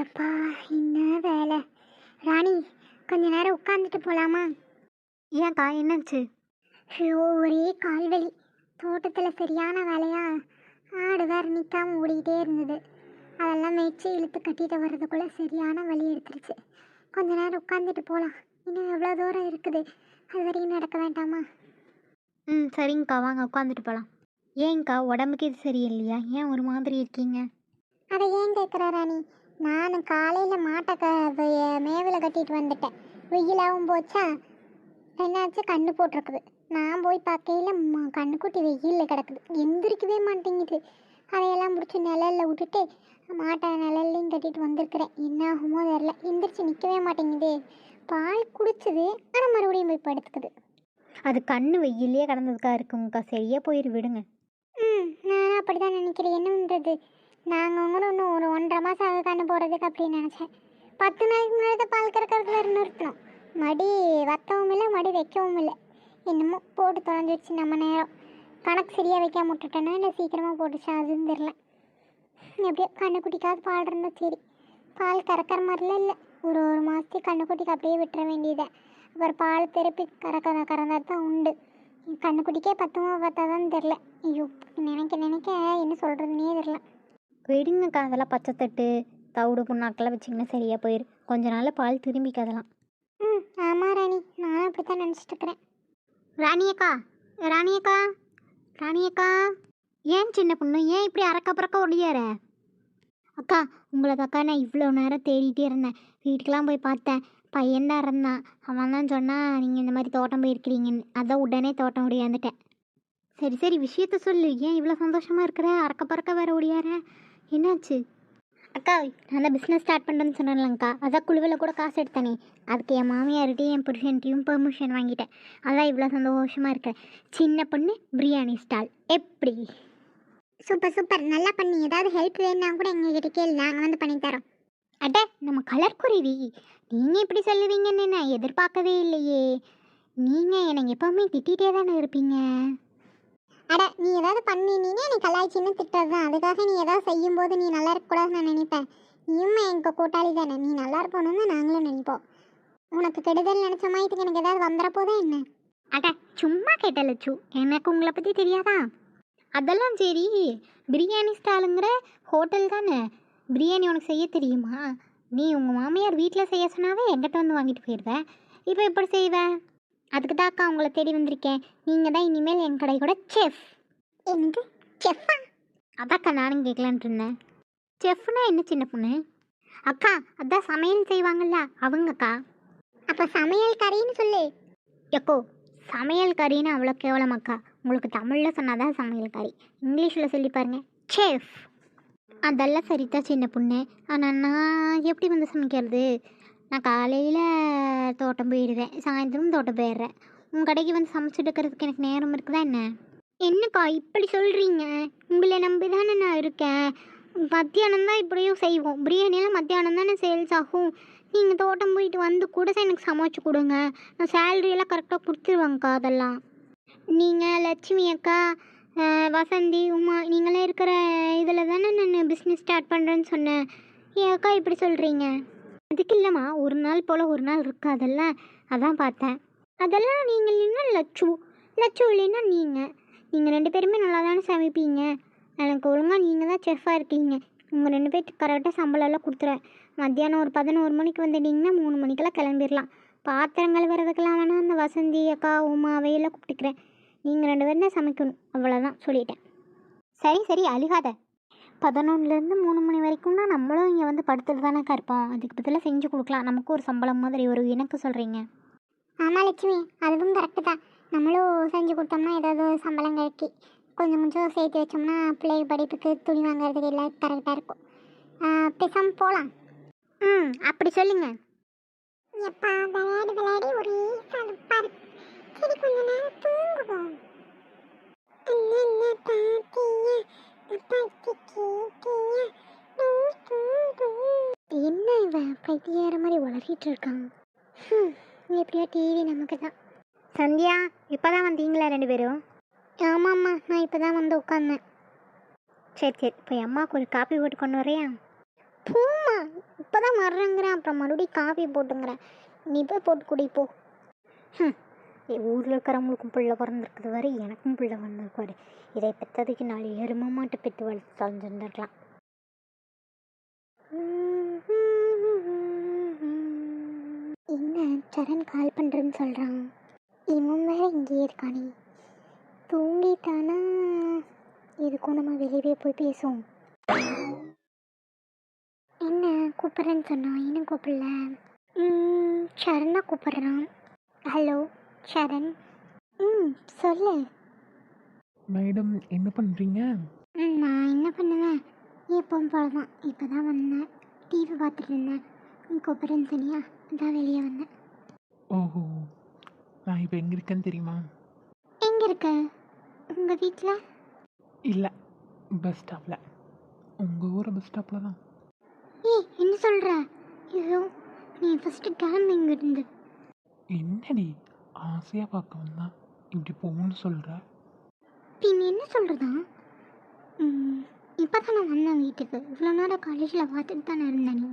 எப்பா என்ன வேலை. ராணி கொஞ்ச நேரம் உட்காந்துட்டு போகலாமா ஏன்க்கா என்னாச்சு? ஐயோ ஒரே கால்வலி. தோட்டத்தில் சரியான வேலையா? ஆடு வேறு நிற்காம ஓடிக்கிட்டே இருந்தது. அதெல்லாம் மேய்ச்சி இழுத்து கட்டிட்டு வர்றதுக்குள்ளே சரியான வலி எடுத்துருச்சு. கொஞ்ச நேரம் உட்காந்துட்டு போகலாம் இன்னும் எவ்வளோ தூரம் இருக்குது? அது வரைக்கும் நடக்க வேண்டாமா? ம் சரிங்கக்கா. வாங்க உட்காந்துட்டு போகலாம் ஏங்க்கா உடம்புக்கு இது சரியில்லையா? ஏன் ஒரு மாதிரி இருக்கீங்க? அதை ஏன் கேட்குற ராணி? நான் காலையில் மாட்டை க மேவில் கட்டிட்டு வந்துட்டேன். வெயிலாகவும் போச்சா? என்னாச்சு? கண்ணு போட்டிருக்குது. நான் போய் பார்க்கையில் கண்ணுக்குட்டி வெயிலில் கிடக்குது. எந்திரிக்கவே மாட்டேங்குது. அதையெல்லாம் முடிச்சு நிழல்ல விட்டுட்டு மாட்டை நிழல்லையும் கட்டிட்டு வந்திருக்கிறேன். என்ன ஆகுமோ தெரில எந்திரிச்சு நிற்கவே மாட்டேங்குது. பால் குடிச்சது. ஆனால் மறுபடியும் போய் படுத்துக்குது. அது கண்ணு வெயிலே கடந்ததுக்கா இருக்குங்கக்கா. சரியா போயிரு விடுங்க. ம் நானும் அப்படி தான் நினைக்கிறேன். என்ன பண்ணுறது நாங்கள் கூட இன்னும் ஒரு ஒன்றரை மாதம் ஆக கண்ணு போகிறதுக்கு அப்படின்னு நினச்சேன். பத்து நாளைக்கு முன்னாடி தான் பால் கறக்கிறதுல நிறுத்தணும் மடி வத்தவும் இல்லை மடி வைக்கவும் இல்லை. என்னமோ போட்டு தொலைஞ்சிடுச்சு நம்ம நேரம். கணக்கு சரியாக வைக்காம விட்டுட்டோன்னா இல்லை சீக்கிரமாக போட்டுச்சா அதுன்னு தெரில எப்படியோ கண்ணுக்குட்டிக்காவது பால் இருந்தால் சரி. பால் கறக்கிற மாதிரிலாம் இல்லை. ஒரு ஒரு மாதத்துக்கு கண்ணுக்குட்டிக்கு அப்படியே விட்டுற வேண்டியதை. அப்புறம் பால் திருப்பி கறக்க கறந்தா தான் உண்டு. கண்ணுக்குட்டிக்கே பத்துமா பார்த்தாதான் தெரில ஐயோ நினைக்க நினைக்க என்ன சொல்கிறதுனே தெரில விடுங்கக்கா அதெல்லாம் பச்சை தட்டு தவிடு புண்ணாக்கெல்லாம் வச்சிங்கன்னா சரியா போயிரு கொஞ்ச நாளில் பால் திரும்பிக்க அதெல்லாம் ம் ஆமாம் ராணி. நானும் அப்படி தான் நினச்சிட்டு இருக்கிறேன் ராணியக்கா ராணியக்கா ராணியக்கா. ஏன் சின்ன பொண்ணு? ஏன் இப்படி அறக்க பறக்க ஒடியார அக்கா உங்களுக்கு அக்கா நான் இவ்வளோ நேரம் தேடிட்டே இருந்தேன். வீட்டுக்கெலாம் போய் பார்த்தேன். பையன்தான் இருந்தான். அவன் தான் சொன்னான் நீங்கள் இந்த மாதிரி தோட்டம் போயிருக்கிறீங்கன்னு. அதான் உடனே தோட்டம் ஓடியாந்துட்டேன் சரி சரி விஷயத்த சொல்லு. ஏன் இவ்வளோ சந்தோஷமாக இருக்கிற? அறக்க பறக்க வேற ஓடியார? என்னாச்சு? அக்கா நான் தான் பிஸ்னஸ் ஸ்டார்ட் பண்ணுறேன்னு சொன்னேன்லங்க்கா அதான் குழுவில் கூட காசு எடுத்தேனே. அதுக்கு என் மாமியார்கிட்டையும் என் புருஷன்ட்டையும் பெர்மிஷன் வாங்கிட்டேன். அதான் இவ்வளோ சந்தோஷமாக இருக்கேன் சின்ன பொண்ணு பிரியாணி ஸ்டால் எப்படி? Super super. நல்லா பண்ணி. ஏதாவது ஹெல்ப் வேணும்னா கூட எங்ககிட்ட கேளு. நாங்கள் வந்து பண்ணி தரோம். அட நம்ம கலர் குருவி. நீங்கள் இப்படி சொல்லுவீங்கன்னு நான் எதிர்பார்க்கவே இல்லையே. நீங்கள் எனக்கு எப்போவுமே திட்டிகிட்டே தானே இருப்பீங்க? அட நீ ஏதாவது பண்ணினீங்கன்னா நீ கலாய்ச்சின்னு திட்டது தான் அதுக்காக நீ ஏதாவது செய்யும்போது நீ நல்லா இருக்கக்கூடாதுன்னு நான் நினைப்பேன். நீயும் எங்கள் கூட்டாளி தானே. நீ நல்லா இருக்கணும்னு நாங்களும் நினைப்போம். உனக்கு கெடுதல் நினச்ச மாதிரி எனக்கு ஏதாவது வந்துடப்போதா என்ன? அட சும்மா கேட்டல லட்சு எனக்கு உங்களை பற்றி தெரியாதா? அதெல்லாம் சரி. பிரியாணி ஸ்டாலுங்கிற ஹோட்டல் தானே. பிரியாணி உனக்கு செய்ய தெரியுமா? நீ உங்கள் மாமியார் வீட்டில் செய்ய சொன்னாவே என்கிட்ட வந்து வாங்கிட்டு போயிடுவேன் இப்போ எப்படி செய்வேன் அதுக்கு தான் அக்கா உங்களை தேடி வந்திருக்கேன். நீங்கள் தான் இனிமேல் என் கடை கூட செஃப் என்னது? செஃப்பா அதாக்கா நானும் கேட்கலான்ட்டு இருந்தேன். செஃப்னா என்ன சின்ன பொண்ணு? அக்கா அதான் சமையல் செய்வாங்கல்ல அவங்கக்கா. அப்போ சமையல் கறின்னு சொல்லு. எக்கோ சமையல் கறின்னு அவ்வளோ கேவலமாக்கா. உங்களுக்கு தமிழில் சொன்னாதான் சமையல் கறி. இங்கிலீஷில் சொல்லி பாருங்க செஃப் அதெல்லாம் சரிதான் சின்ன பொண்ணு. ஆனால் நான் எப்படி வந்து சமைக்கிறது? நான் காலையில் தோட்டம் போயிடுவேன். சாயந்தரம் தோட்டம் போயிடுறேன். உங்கள் கடைக்கு வந்து சமைச்சிட்டு இருக்கிறதுக்கு எனக்கு நேரம் இருக்குதா என்ன? என்னக்கா இப்படி சொல்கிறீங்க உங்களை நம்பி தானே நான் இருக்கேன். மத்தியானம் தான் இப்படியும் செய்வோம். பிரியாணியெல்லாம் மத்தியானம் தானே சேல்ஸ் ஆகும். நீங்கள் தோட்டம் போயிட்டு வந்து கூட எனக்கு சமைச்சு கொடுங்க. நான் சேலரியெல்லாம் கரெக்டாக கொடுத்துருவாங்கக்கா அதெல்லாம். நீங்கள் லட்சுமி அக்கா வசந்தி உமா நீங்களே இருக்கிற இதில் தானே நான் பிஸ்னஸ் ஸ்டார்ட் பண்ணுறேன்னு சொன்னேன். ஏன் அக்கா இப்படி சொல்கிறீங்க அதுக்கு இல்லைம்மா ஒரு நாள் போல் ஒரு நாள் இருக்காதல்ல அதான் பார்த்தேன். அதெல்லாம் நீங்கள் இல்லைன்னா லட்சு? லட்சு இல்லைன்னா நீங்கள் நீங்கள் ரெண்டு பேருமே நல்லா தானே சமைப்பீங்க? எனக்கு ஒழுங்காக நீங்கள் தான் செஃப்பாக இருக்கீங்க. உங்கள் ரெண்டு பேர்த்துக்கு கரெக்டாக சம்பளம்லாம் கொடுத்துருவேன். மத்தியானம் ஒரு பதினோரு மணிக்கு வந்துட்டிங்கன்னா மூணு மணிக்கெல்லாம் கிளம்பிடலாம் பாத்திரம் கழுவுறதுக்கெல்லாம் வேணால் அந்த வசந்தி அக்கா உமா அவையெல்லாம் கூப்பிட்டுக்கிறேன். நீங்கள் ரெண்டு பேரும் தான் சமைக்கணும். அவ்வளோதான் சொல்லிட்டேன். சரி சரி அழுகாத. பதினொன்றுலேருந்து மூணு மணி வரைக்கும்னா நம்மளும் இங்கே வந்து படுத்துட்டு தானேக்கா இருப்போம். அதுக்கு பதிலாக செஞ்சு கொடுக்கலாம். நமக்கு ஒரு சம்பளம் மாதிரி ஒரு எனக்கு சொல்கிறீங்க ஆமாம் லட்சுமி. அதுவும் கரெக்டு தான். நம்மளும் செஞ்சு கொடுத்தோம்னா ஏதாவது சம்பளம் கிடைக்கி கொஞ்சம் கொஞ்சம் சேர்த்து வச்சோம்னா பிள்ளை படிப்புக்கு துணி வாங்குறதுக்கு எல்லாம் கரெக்டாக இருக்கும். பேசாமல் போகலாம் ம் அப்படி சொல்லுங்க. எப்பா விளையாடி விளையாடி ஒரே சலுப்பா இருக்கு. சரி கொஞ்ச நேரம் தூங்குவோம். அண்ணன் பாத்தியா? அப்பாக்கு கேட்டியா என்ன இவன் பைத்தியார மாதிரி வளரிட்டு இருக்கான்? எப்படியோ டிவி நமக்கு தான் சந்தியா இப்போ தான் வந்தீங்களா ரெண்டு பேரும்? ஆமாம்மா நான் இப்போ தான் வந்து உட்காந்தேன் சரி சரி இப்போ அம்மாவுக்கு ஒரு காப்பி போட்டு கொண்டு வரையா பூமா தான் வர்றேங்கிறேன் அப்புறம் மறுபடியும் காஃபி போட்டுங்கிறேன். நீ போய் போட்டு குடி போ. ம் ஊரில் இருக்கிறவங்களுக்கும் பிள்ளை பிறந்திருக்குது வரை எனக்கும் பிள்ளை பிறந்திருக்கு இதை பெற்றதுக்கு நாலு எரும மாட்டு பெற்று வளர்த்து தொலைஞ்சிருந்துருக்கலாம் என்ன சரண் கால் பண்ணுறேன்னு சொல்கிறான் இவன் வேற இங்கேயே இருக்கானே. தூங்கிட்டானா? எதுக்கும் நம்ம வெளியே போய் பேசுவோம். என்ன கூப்பிட்றேன்னு சொன்னான் இன்னும் கூப்பிடல? ம், சரணா கூப்பிட்றான். ஹலோ சரண். ம் சொல்லு. மேடம் என்ன பண்ணுறீங்க நான் என்ன பண்ணுவேன் எப்பவும் போல தான் இப்போ தான் வந்தேன். டிவி பார்த்துட்டு இருந்தேன். நீ கூப்பிட்றேன்னு சொன்னியா? அதான் வெளியே வந்தேன். ஓஹோ. நான் இப்போ எங்கே இருக்கேன்னு தெரியுமா? எங்கே இருக்க? உங்கள் வீட்டில் இல்லை பஸ் ஸ்டாப்பில் உங்கள் ஊர் பஸ் ஸ்டாப்பில் தான். ஏய் என்ன சொல்கிற ஐயோ நீ ஃபஸ்ட்டு கிளம்பு இங்கிருந்து. என்னடி? ஆசையாக பார்க்க வந்தா. இப்படி போகணும்னு சொல்கிற பின் என்ன சொல்கிறதா இப்போ தான் நான் வந்தேன் வீட்டுக்கு. இவ்வளோ நேரம் காலேஜில் பார்த்துட்டு தானே இருந்தேன் நீ?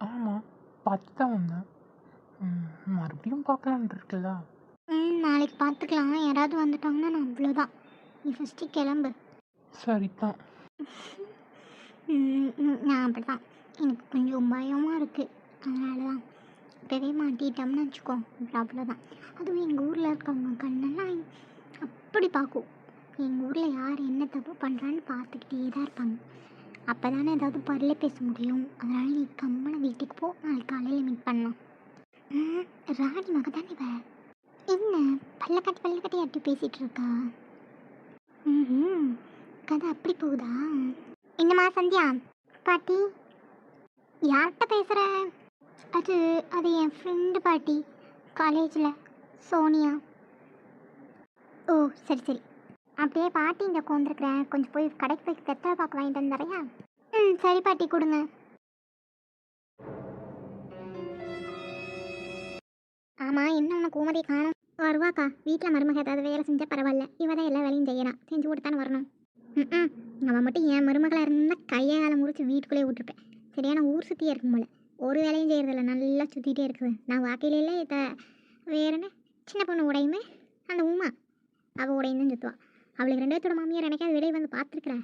ஆமாம் பார்த்து தான் வந்தேன். மறுபடியும் பார்க்கலான் இருக்குல்ல. ம் நாளைக்கு பார்த்துக்கலாம். யாராவது வந்துட்டாங்கன்னா நான் அவ்வளோதான் நீ ஃபஸ்ட்டு கிளம்பு. சரி தான் நான் அப்படி தான் எனக்கு கொஞ்சம் பயமாக இருக்குது அதனால தான் அப்போவே மாட்டிட்டோம்னு வச்சுக்கோ ப்ராப்ளம் அவ்வளோதான் அதுவும் எங்கள் ஊரில் இருக்கவங்க கண்ணெல்லாம் அப்படி பார்க்கும். எங்கள் ஊரில் யார் என்ன தப்பு பண்ணுறான்னு பார்த்துக்கிட்டே தான் இருப்பாங்க. அப்போ தானே ஏதாவது பரல பேச முடியும். அதனால் நீ கம்மனை வீட்டுக்கு போ நாளைக்கு காலையில் மீட் பண்ணலாம். ம், ராணி மக தானே இவ? என்ன பல்ல கட்டி பல்ல கட்டி அட்டி பேசிகிட்டு இருக்கா? ம் கதை அப்படி போகுதா? என்னம்மா சந்தியா? பாட்டி யார்கிட்ட பேசுகிற அது அது என் ஃப்ரெண்டு பாட்டி காலேஜில் சோனியா. ஓ சரி சரி. அப்படியே பாட்டி இங்கே உட்காந்துருக்குறேன் கொஞ்சம் போய் கடைக்கு போய் வெத்தலை பார்க்க வாங்கிட்டு வந்துறையா ம் சரி பாட்டி கொடுங்க. ஆமாம் என்ன உனக்கு ஊமதி காணும். வருவாக்கா வீட்டில் மருமக ஏதாவது வேலை செஞ்சால் பரவாயில்ல. இவ தான் எல்லா வேலையும் செய்யறான் செஞ்சு கொடுத்தானே வரணும். ம் அவன் மட்டும் என் மருமகளாக இருந்தால் கையை காலம் முறிச்சு வீட்டுக்குள்ளேயே விட்டுருப்பேன். சரியான ஊர் சுற்றியே இருக்கும் போல. ஒரு வேலையும் செய்கிறதில்ல நல்லா சுற்றிட்டே இருக்குது. நான் வாக்கையிலே இதை வேற என்ன? சின்ன பொண்ணு உடையுமே அந்த உமா. அவள் உடையும் தான் சுற்றுவான் அவளுக்கு ரெண்டு பேர்த்தோட மாமியார் எனக்காவது வெளியே வந்து பார்த்துருக்குறா.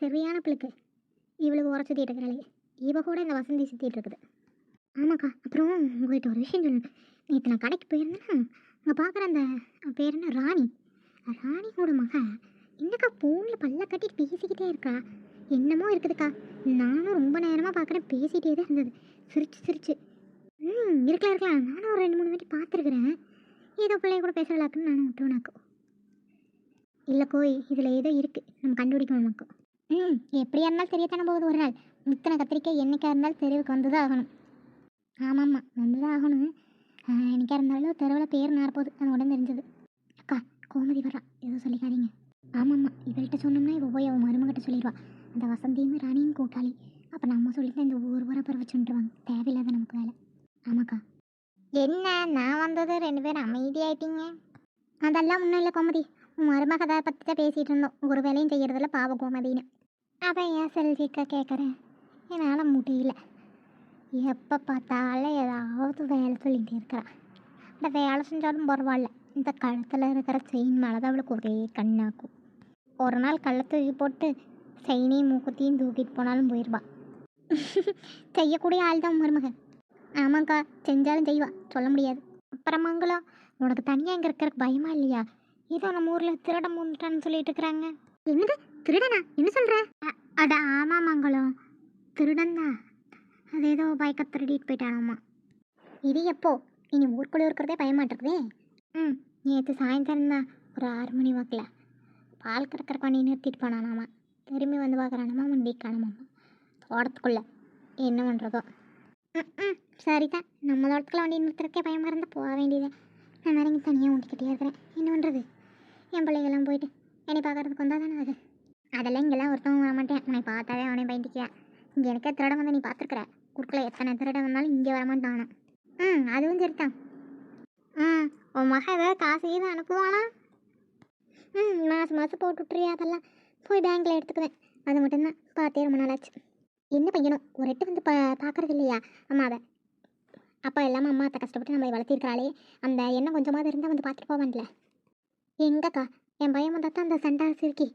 சரியான பிள்ளைக்கு. இவளுக்கு உர சுற்றிட்டு இருக்கிறாளே இவ கூட இந்த வசந்தி சுற்றிட்டு இருக்குது. ஆமாக்கா அப்புறம் உங்கள்கிட்ட ஒரு விஷயம் சொல்லணும். நேற்று நான் கடைக்கு போயிருந்தேன்னா அங்கே பார்க்குற அந்த பேர் என்ன? ராணி. ராணியோட மக. என்னக்கா ஃபோனில் பல்ல கட்டிட்டு பேசிக்கிட்டே இருக்கா? என்னமோ இருக்குதுக்கா. நானும் ரொம்ப நேரமாக பார்க்குறேன் பேசிகிட்டே தான் இருந்தது. சிரிச்சு சிரிச்சு. ம் இருக்கலாம் இருக்கலாம். நானும் ஒரு ரெண்டு மூணு வாட்டி பார்த்துருக்குறேன். ஏதோ பிள்ளைய கூட பேசுகிறாக்குன்னு நானும் விட்டுவனாக்கோ இல்லை கோய் இதில் ஏதோ இருக்குது நம்ம கண்டுபிடிக்கணும் நமக்கு ம் எப்படியா இருந்தாலும் தெரியத்தானே போகுது ஒரு நாள். முத்தனை கத்திரிக்காய் என்றைக்காக இருந்தாலும் தெருவுக்கு வந்து தான் ஆகணும். ஆமாம்மா வந்து தான் ஆகணும் என்னைக்காக இருந்தாலும் தெருவில் பேர் நாரப்போகுது அது உடனே தெரிஞ்சது. அக்கா கோமதி வரா எதுவும் சொல்லிக்காதீங்க. ஆமாம்மா இவள்கிட்ட சொன்னோம்னா இவ போய் அவன் மருமகிட்ட சொல்லிடுவா. அந்த வசந்தியும் ராணியும் கூட்டாளி. அப்போ நம்ம சொல்லிட்டு இந்த ஊர் ஊரை பரவச்சுட்டுருவாங்க தேவையில்லாத நமக்கு வேலை. ஆமாக்கா. என்ன? நான் வந்தது ரெண்டு பேரும் அமைதியாயிட்டீங்க. அதெல்லாம் ஒன்றும் இல்லை கோமதி. உன் மருமக அதை பற்றி தான் பேசிகிட்டு இருந்தோம். ஒரு வேலையும் செய்கிறதில்ல பாவ கோமதின்னு. அதை ஏன் செல்விக்கா கேட்குறேன் என்னால் முடியல. எப்போ பார்த்தாலும் ஏதாவது வேலை சொல்லிகிட்டு இருக்கிறா. இந்த வேலை செஞ்சாலும் பரவாயில்ல. இந்த கழுத்தில் இருக்கிற செயின் மேலே தான் அவளுக்கு ஒரே கண்ணாக்கும். ஒரு நாள் கள்ள தூக்கி போட்டு செயினையும் மூக்குத்தையும் தூக்கிட்டு போனாலும் போயிடுவா செய்யக்கூடிய ஆள் தான் மருமகன். ஆமாக்கா செஞ்சாலும் செய்வா சொல்ல முடியாது. அப்புறமாங்களா உனக்கு தனியாக இங்கே இருக்கிறக்கு பயமா இல்லையா? ஏதோ நம்ம ஊரில் திருடம் வந்துட்டான்னு சொல்லிட்டு இருக்கிறாங்க. என்னது? திருடனா? என்ன சொல்கிற அட ஆமாம் மங்களம் திருடன் தான் அது ஏதோ பைக்கை திருடிட்டு போயிட்டானாமா. இது எப்போ? இனி ஊருக்குள்ளே இருக்கிறதே பயமாட்டிருக்குதே ம் நேற்று சாயந்தரம் தான் ஒரு ஆறு மணி வாக்கில். பால் கறக்கிற பண்ணி நிறுத்திட்டு போனானாமா. திரும்பி வந்து பார்க்குறானாமா முண்டி காணாமாம்மா தோட்டத்துக்குள்ளே என்ன பண்ணுறதோ ம் சரி தான் நம்ம தோட்டத்துக்குள்ள வண்டி நிறுத்துறதுக்கே பயமாக இருந்தால் போக வேண்டியது. நான் வேற இங்கே தனியாக ஓட்டிக்கிட்டே இருக்கிறேன். என்ன பண்ணுறது என் பிள்ளைகள்லாம் போயிட்டு என்னை பார்க்கறதுக்கு வந்தால் தானே அது? அதெல்லாம் இங்கெல்லாம் ஒருத்தவங்க வர மாட்டேன். உன்னை பார்த்தாவே அவனை பயந்துக்கியா இங்கே எனக்கே திருடம் வந்து நீ பார்த்துருக்குற? குறுக்கில் எத்தனை திருடம் வந்தாலும் இங்கே வரமாட்டானா ம் அதுவும் சரிதான் ம் உன் மக ஏதாவது காசு எதுவும் அனுப்புவானா? ம் மாதம் மாதம் போட்டு விட்றியா அதெல்லாம். போய் பேங்க்கில் எடுத்துக்குவேன். அது மட்டும்தான். பார்த்தே ரொம்ப நாளாச்சு. என்ன பையனும் ஒரு எட்டு வந்து பா பார்க்கறது இல்லையா? அம்மாவை அப்பா இல்லாமல் அம்மா அத்தை கஷ்டப்பட்டு நம்மளை வளர்த்திருக்கிறாளே. அந்த எண்ணம் கொஞ்சமாவது இருந்தால் வந்து பார்த்துட்டு போவான்ல. எங்கக்கா? என் பையன் வந்தால் தான் அந்த சண்டை சிரிக்கி.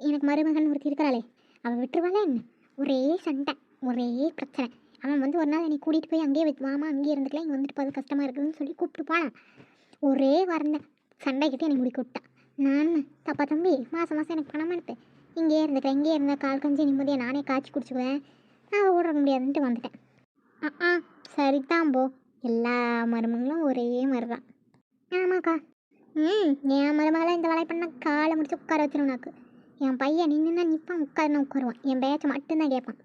எனக்கு மருமகன் ஒருத்தி இருக்கிறாளே. அவள் விட்டுருவாளே என்ன? ஒரே சண்டை ஒரே பிரச்சனை. அவன் வந்து ஒரு நாள் என்னை கூட்டிகிட்டு போய் அங்கேயே வச்சு மாமா அங்கேயே இருந்துக்கலாம் இங்கே வந்துட்டு போகிறது கஷ்டமாக இருக்குதுன்னு சொல்லி கூப்பிட்டு போனான். ஒரே வரந்தேன் சண்டைக்கிட்டே என்னை முடிக்க விட்டான் நான் தப்பா தம்பி? மாதம் மாதம் எனக்கு பணம் அனுப்பேன் இங்கேயே இருந்துக்கிறேன் இங்கேயே இருந்தால் கால் கஞ்சி நிம்மதியாக நானே காய்ச்சி குடிச்சுக்குவேன். நான் ஓட முடியாதுன்ட்டு வந்துட்டேன். ஆ ஆ சரிதான் போ. எல்லா மருமங்களும் ஒரே மாதிரி தான் ஆமாக்கா ம் என் மருமகளை இந்த வேலை பண்ண காலை முடிச்சு உட்கார வச்சிருவனாக்கு என் பையன் நின்றுனா நிற்பான் உட்காருனா உட்காருவான். என் பேச்சை மட்டும்தான் கேட்பான்.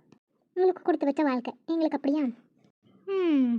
உங்களுக்கு கொடுத்து வச்ச வாழ்க்கை. எங்களுக்கு அப்படியா? ம்.